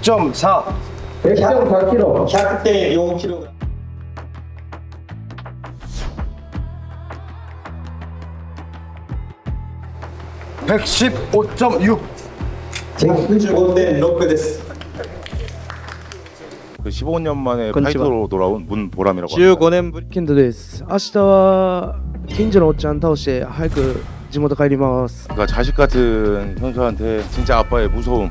100.4 100.4kg 100.4kg 115.6 115.6です그 15년 만에 こんにちは 파이터로 돌아온 문보람이라고 합니다. 15年ぶりケントです明日は近所のおっちゃん倒して早く地元帰ります 그러니까 자식 같은 선수한테 진짜 아빠의 무서움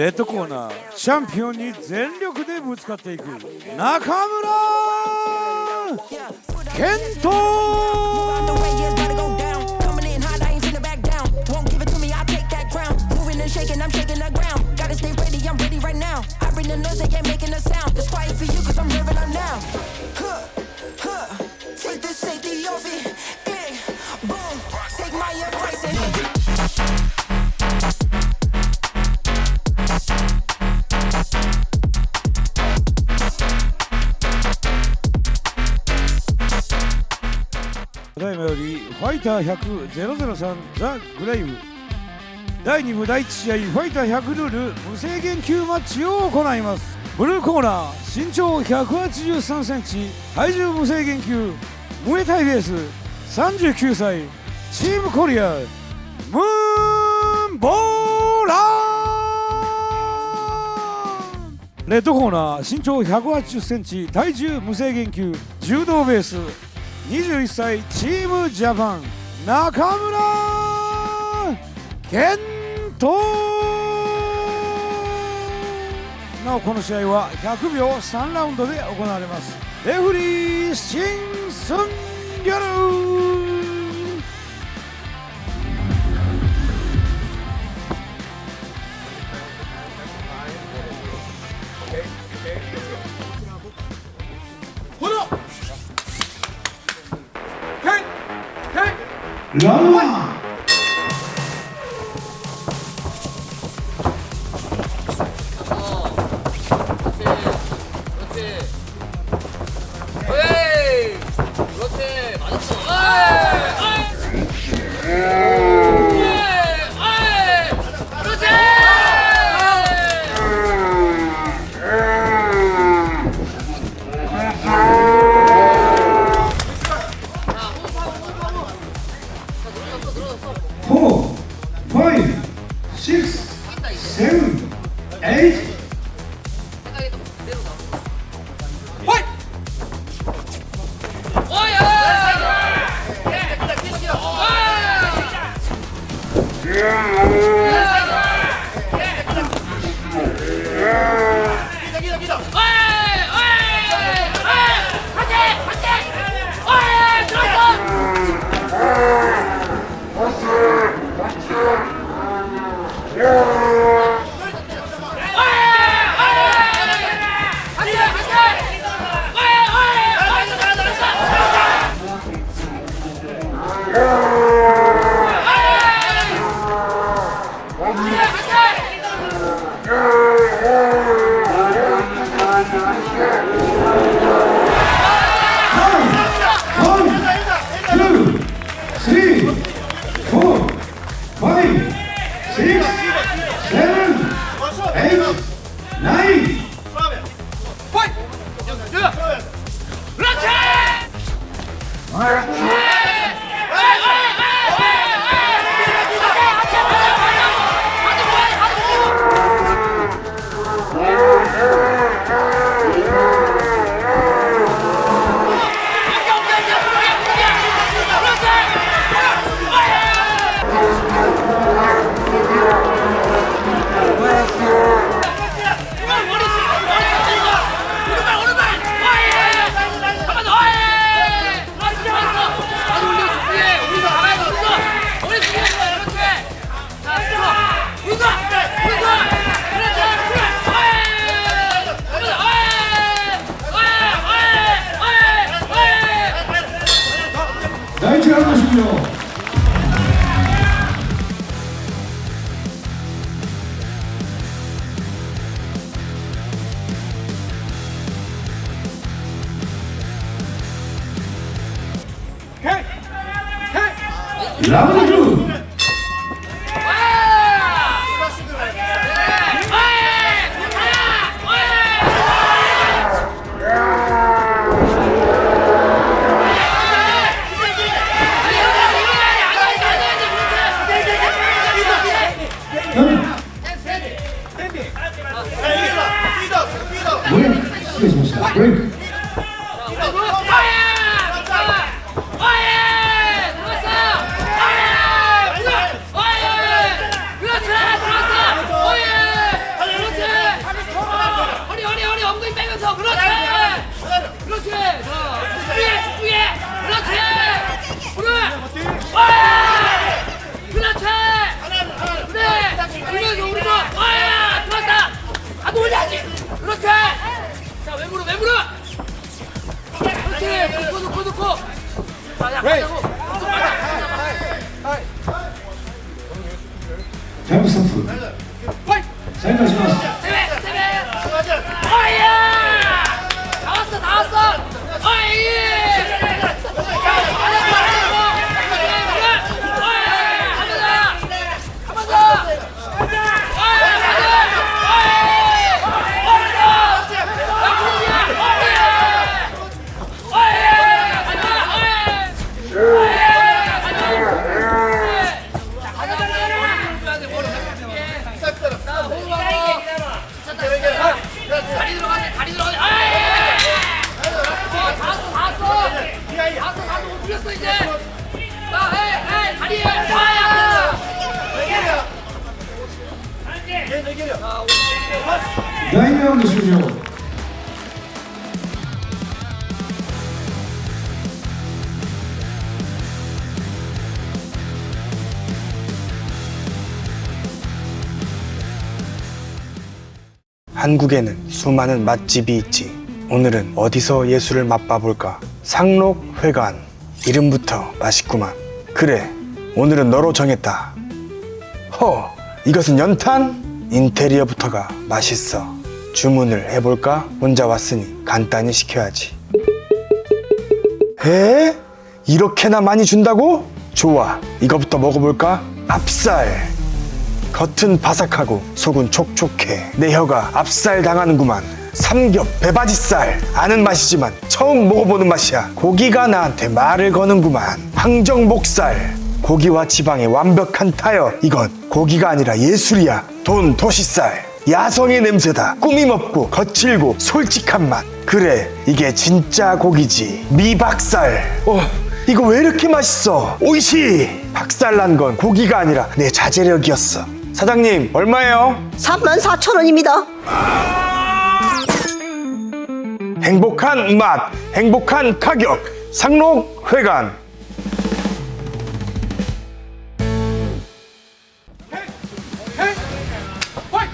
レッドコーナー。チャンピオンに全力でぶつかっていく。中村健闘よりファイター100003ザ・グレイブ第2部第1試合ファイター100ルール無制限級マッチを行います。ブルーコーナー身長183センチ体重無制限級ムエタイベース39歳チームコリアムーンボーラーレッドコーナー身長180センチ体重無制限級柔道ベース。21歳チームジャパン中村健闘なおこの試合は100秒3ラウンドで行われます。レフリーシン・スンギャル。Mara. 가자고 タ 여인이 형 드시죠. 한국에는 수많은 맛집이 있지. 오늘은 어디서 예술을 맛봐볼까? 상록회관. 이름부터 맛있구만. 그래, 오늘은 너로 정했다. 허, 이것은 연탄? 인테리어부터가 맛있어. 주문을 해볼까? 혼자 왔으니 간단히 시켜야지. 에? 이렇게나 많이 준다고? 좋아, 이거부터 먹어볼까? 압살. 겉은 바삭하고 속은 촉촉해 내 혀가 압살 당하는구만 삼겹 배바지살 아는 맛이지만 처음 먹어보는 맛이야 고기가 나한테 말을 거는구만 항정 목살 고기와 지방의 완벽한 타협 이건 고기가 아니라 예술이야 돈 도시살 야성의 냄새다. 꾸밈없고 거칠고 솔직한 맛. 그래 이게 진짜 고기지. 미박살. 어. 이거 왜 이렇게 맛있어? 오이시! 박살난 건 고기가 아니라 내 자제력이었어. 사장님 얼마예요? 34,000원입니다. 행복한 맛 행복한 가격. 상록회관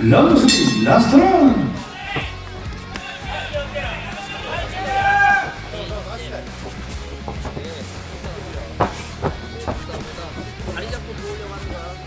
런스 라스트 런 다리 잡고 들어오려고 아닙니다.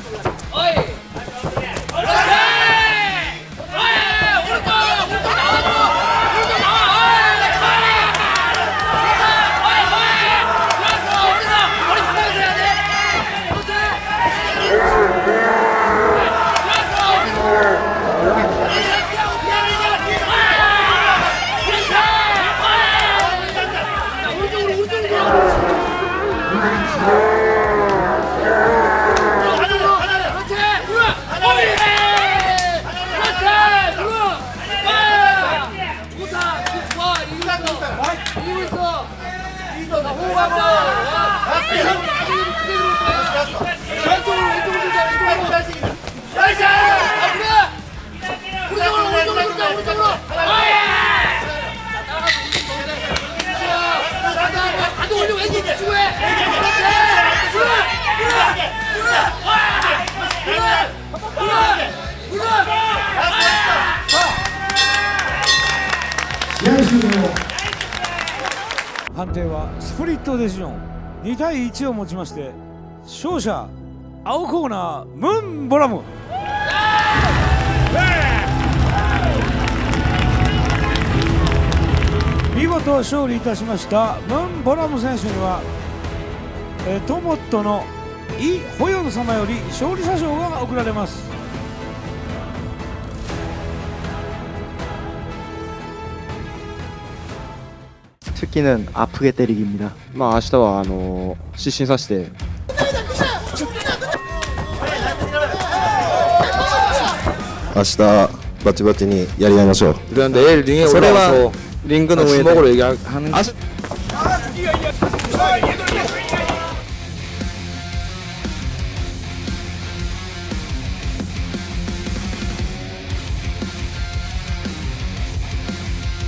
判定はスプリットデシジョン。2対1をもちまして勝者青コーナームンボラム。見事勝利いたしましたムンボラム選手には、えートモットのイ・ホヨン様より勝利者賞が贈られます。 특기는 아프게 때리기입니다. まあ明日はあの失神させて明日バチバチにやり合いましょう 그럼 내일 링에 올라와서 링크는 주먹으로 얘기하는 아,